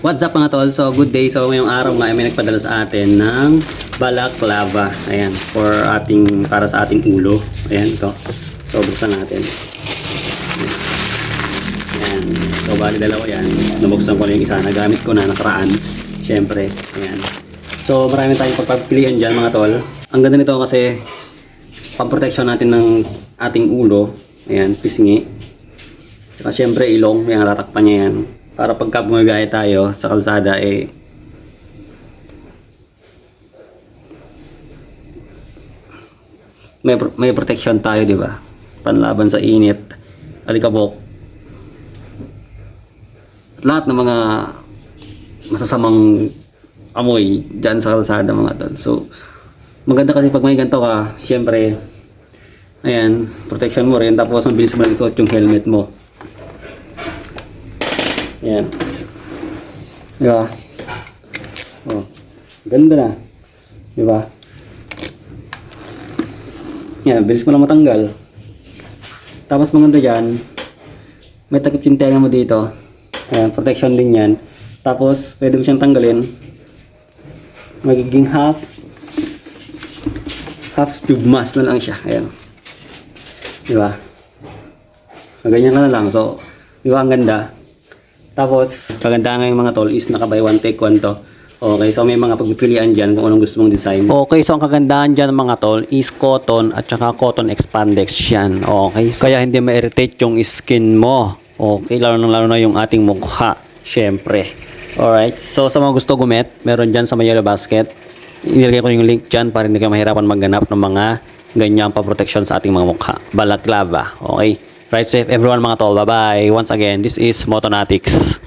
What's up mga tol? So, good day. So, ngayong araw nga ay may nagpadala sa atin ng balaklava. Ayan, for ating, para sa ating ulo. Ayan, ito. So, buksan natin. Ayan. So, bali dalawa yan. Nabuksan ko na yung isa. Nagamit ko na nakaraan. Siyempre. Ayan. So, marami tayong pagpapilian dyan mga tol. Ang ganda nito kasi pamproteksyon natin ng ating ulo. Ayan, pisngi. Tsaka syempre ilong, yung tatakpan niya yan. Para pagka bumagaya tayo sa kalsada eh may may protection tayo, di ba? Panlaban sa init, alikabok. At lahat ng mga masasamang amoy dyan sa kalsada mga tol. So, maganda kasi pag may ganito ka, syempre, ayan, protection mo rin. Tapos, mabilis mo lang isuot yung helmet mo. Ayan. Di ba? Oh, ganda na. Di ba? Yan, bilis mo lang matanggal. Tapos maganda dyan, may takip yung tenga mo dito. Ayan, protection din yan. Tapos, pwede mo siyang tanggalin. Magiging half half tube mask na lang siya. Ayan. Di ba? Ganyan ka na lang. So, di ba ang ganda? Tapos, kagandahan ng mga tol is naka buy one take one to. Okay, so may mga pagpipilian dyan kung anong gusto mong design. Okay, so ang kagandahan dyan mga tol is cotton at saka cotton expandex yan. Okay, so, kaya hindi ma-irritate yung skin mo. Okay, lalo na lalo na yung ating mukha. Syempre. Alright, so sa mga gusto gumit, meron dyan sa may yellow basket. Inilagay ko yung link dyan para hindi kayo mahirapan magganap ng mga ganyang pa-protection sa ating mga mukha. Balaklava. Okay. Ride safe everyone mga tol. Bye-bye. Once again, this is Motonatics.